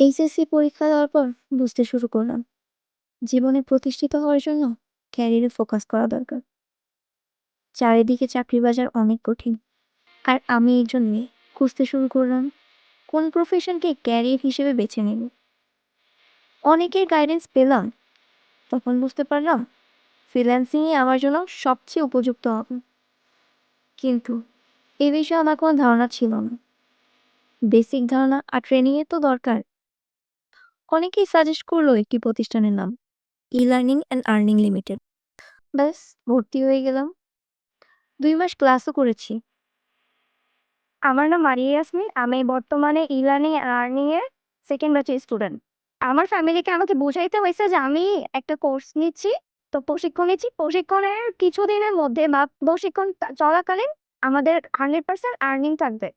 HSC পরীক্ষা দেওয়ার পর বুঝতে শুরু করলাম, জীবনে প্রতিষ্ঠিত হওয়ার জন্য ক্যারিয়ারে ফোকাস করা দরকার। চারিদিকে চাকরি বাজার অনেক কঠিন, আর আমি এই জন্যে খুঁজতে শুরু করলাম, কোন প্রফেশনকে ক্যারিয়ার হিসেবে বেছে নেব? অনেকের গাইডেন্স পেলাম, তখন বুঝতে পারলাম ফ্রিল্যান্সিংই আমার জন্য সবচেয়ে উপযুক্ত হবে। কিন্তু এ বিষয়ে আমার কোনো ধারণা ছিল না। বেসিক ধারণা আর ট্রেনিংয়ের তো দরকার অনেকেই সাজেস্ট করল একটি প্রতিষ্ঠানের নাম E Learning and Earning Limited ব্যাস, ভর্তি হয়ে গেলাম। দুই মাস ক্লাসও করেছি। আমার নাম মারিয়া ইয়াসমিন। আমি বর্তমানে ই লার্নিং আর্নিং এর সেকেন্ড ব্যাচের স্টুডেন্ট আমার ফ্যামিলিকে আমাকে বোঝাইতে হয়েছে যে আমি একটা কোর্স নিচ্ছি, তো প্রশিক্ষণ নিচ্ছি। প্রশিক্ষণের কিছুদিনের মধ্যে বা প্রশিক্ষণ চলাকালীন আমাদের হান্ড্রেড পার্সেন্ট আর্নিং থাকবে।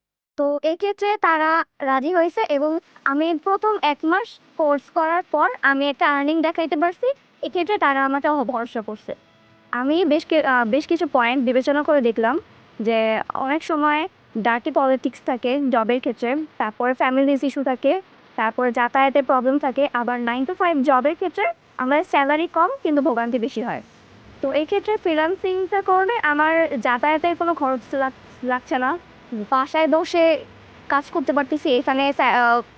তো এক্ষেত্রে তারা রাজি হয়েছে এবং আমি প্রথম এক মাস কোর্স করার পর আমি একটা আর্নিং দেখাইতে পারছি। এক্ষেত্রে তারা আমাকে ভরসা করছে। আমি বেশ বেশ কিছু পয়েন্ট বিবেচনা করে দেখলাম যে অনেক সময় ডার্টি পলিটিক্স থাকে জবের ক্ষেত্রে, তারপরে ফ্যামিলিজ ইস্যু থাকে, তারপরে যাতায়াতের প্রবলেম থাকে, আবার নাইন টু ফাইভ জবের ক্ষেত্রে আমাদের স্যালারি কম কিন্তু ভোগান্তি বেশি হয়। তো এই ক্ষেত্রে ফ্রিলান্সিংটা করলে আমার যাতায়াতের কোনো খরচ লাগ- লাগছে না। বাসায় বসে কাজ করতে পারতেছি, এখানে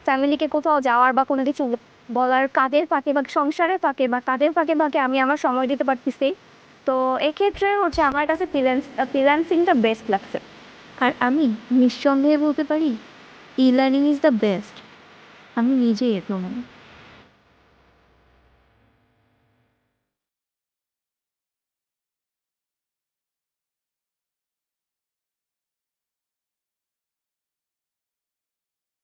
ফ্যামিলিকে কোথাও যাওয়ার বা কোনো কিছু বলার কাজের ফাঁকে বা সংসারের ফাঁকে বা কাজের ফাঁকে ফাঁকে আমি আমার সময় দিতে পারতেছি। তো এক্ষেত্রে হচ্ছে আমার কাছে ফ্রিল্যান্স ফ্রিল্যান্সিংটা বেস্ট লাগছে। আর আমি নিঃসন্দেহে বলতে পারি E Learning is the best আমি নিজেই প্রমাণ।